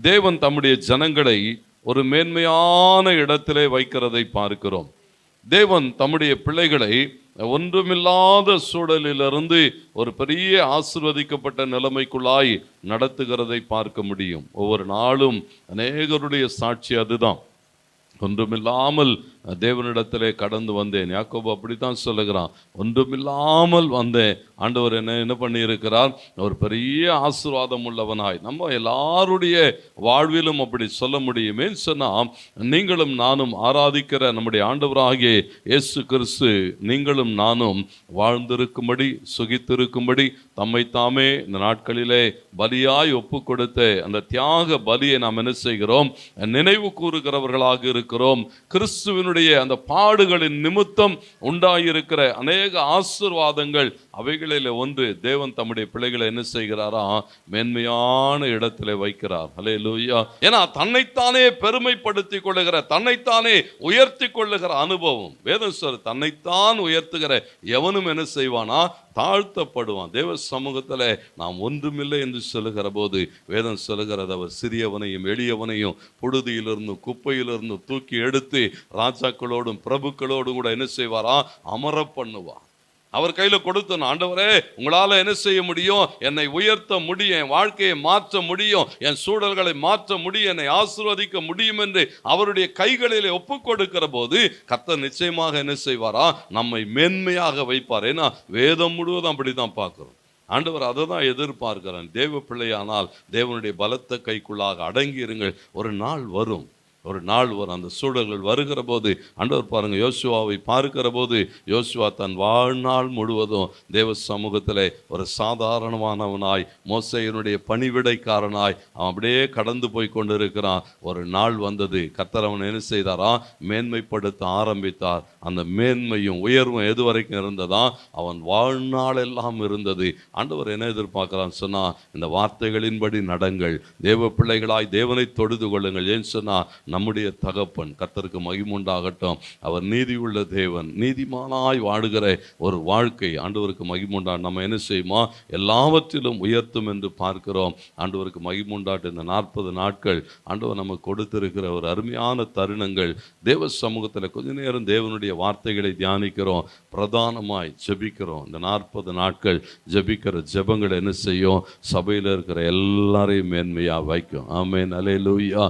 தேவன் தம்முடைய ஜனங்களை ஒரு மேன்மையான இடத்திலே வைக்கிறதை பார்க்கிறோம். தேவன் தம்முடைய பிள்ளைகளை ஒன்றுமில்லாத சூழலிலிருந்து ஒரு பெரிய ஆசிர்வதிக்கப்பட்ட நிலைமைக்குள்ளாய் நடத்துகிறதை பார்க்க முடியும். ஒவ்வொரு நாளும் அநேகருடைய சாட்சி அதுதான். ஒன்றுமில்லாமல் தேவனிடத்திலே கடந்து வந்தேன். யாக்கோபு அப்படித்தான் சொல்லுகிறான். ஒன்றுமில்லாமல் வந்தேன். ஆண்டவர் என்ன என்ன பண்ணியிருக்கிறார்? ஒரு பெரிய ஆசீர்வாதம் உள்ளவனாய். நம்ம எல்லாருடைய வாழ்விலும் அப்படி சொல்ல முடியுமே சொன்னால் நீங்களும் நானும் ஆராதிக்கிற நம்முடைய ஆண்டவராகிய இயேசு கிறிஸ்து நீங்களும் நானும் வாழ்ந்திருக்கும்படி சுகித்திருக்கும்படி தம்மை தாமே இந்த நாட்களிலே பலியாய் ஒப்பு கொடுத்த அந்த தியாக பலியை நாம் என்ன செய்கிறோம்? நினைவு கூறுகிறவர்களாக இருக்கிறோம். கிறிஸ்துவினுடைய அந்த பாடுகளின் நிமித்தம் உண்டாயிருக்கிற அநேக ஆசிர்வாதங்கள் அவைகளில் ஒன்று. தேவன் தம்முடைய பிள்ளைகளை என்ன செய்கிறாரா? மேன்மையான இடத்துல வைக்கிறார். ஹலே லூயா ஏன்னா தன்னைத்தானே பெருமைப்படுத்தி கொள்ளுகிற தன்னைத்தானே உயர்த்தி கொள்ளுகிற அனுபவம். வேதம் சொல் தன்னைத்தான் உயர்த்துகிற எவனும் என்ன செய்வானா? தாழ்த்தப்படுவான். தேவ சமூகத்தில் நாம் ஒன்றுமில்லை என்று சொல்லுகிற போது வேதம் சொல்லுகிறது அவர் சிறியவனையும் எளியவனையும் புழுதியிலிருந்து குப்பையிலிருந்து தூக்கி எடுத்து ராஜ ராஜாக்களோடும் பிரபுக்களோடும் கூட என்ன செய்வாரா? அமர பண்ணுவார். அவர் கையில் கொடுத்தன ஆண்டவரே உங்களால் என்ன செய்ய முடியும்? என்னை உயர்த்த முடியும் என் வாழ்க்கையை மாற்ற முடியும் என் சூழல்களை மாற்ற முடியும் என்னை ஆசீர்வதிக்க முடியும் என்று அவருடைய கைகளில் ஒப்பு கொடுக்கிற போது கர்த்தர் நிச்சயமாக என்ன செய்வாரா? நம்மை மேன்மையாக வைப்பார். ஏன்னா வேதம் முழுவதும் அப்படிதான் பார்க்குறோம். ஆண்டவர் அதை தான் எதிர்பார்க்கிறேன் தேவ பிள்ளையானால் தேவனுடைய பலத்த கைக்குள்ளாக அடங்கி இருங்கள் ஒரு நாள் வரும். ஒரு நாள் வரும் அந்த சூழல்கள் வருகிற போது ஆண்டவர் பாருங்கள் யோசுவாவை பார்க்கிற போது யோசுவா தன் வாழ்நாள் முழுவதும் தேவ சமூகத்தில் ஒரு சாதாரணமானவனாய் மோசையனுடைய பணிவிடைக்காரனாய் அவன் அப்படியே கடந்து போய் கொண்டிருக்கிறான். ஒரு நாள் வந்தது கத்தரவன் என்ன செய்தாரா? மேன்மைப்படுத்த ஆரம்பித்தார். அந்த மேன்மையும் உயர்வும் எது வரைக்கும் இருந்ததா அவன் வாழ்நாள் எல்லாம் இருந்தது. ஆண்டவர் என்ன எதிர்பார்க்கிறான்னு சொன்னா இந்த வார்த்தைகளின்படி நடங்கள் தேவ பிள்ளைகளாய் தேவனை தொழுது கொள்ளுங்கள். ஏன்னு சொன்னா நம்முடைய தகப்பன் கத்தருக்கு மகிமுண்டாகட்டும். அவர் நீதியுள்ள தேவன் நீதிமானாய் வாடுகிற ஒரு வாழ்க்கை ஆண்டவருக்கு மகிமுண்டா. நம்ம என்ன செய்யுமா? எல்லாவற்றிலும் உயர்த்தும் என்று பார்க்கிறோம். ஆண்டவருக்கு மகிமுண்டாட்டு இந்த நாற்பது நாட்கள் ஆண்டவர் நமக்கு கொடுத்திருக்கிற ஒரு அருமையான தருணங்கள். தேவ சமூகத்தில் கொஞ்ச நேரம் தேவனுடைய வார்த்தைகளை தியானிக்கிறோம். பிரதானமாய் ஜெபிக்கிறோம். இந்த நாற்பது நாட்கள் ஜெபிக்கிற ஜெபங்கள் என்ன செய்யும்? சபையில் இருக்கிற எல்லாரையும் மேன்மையாக வைக்கும். ஆமேன். அலே லூயா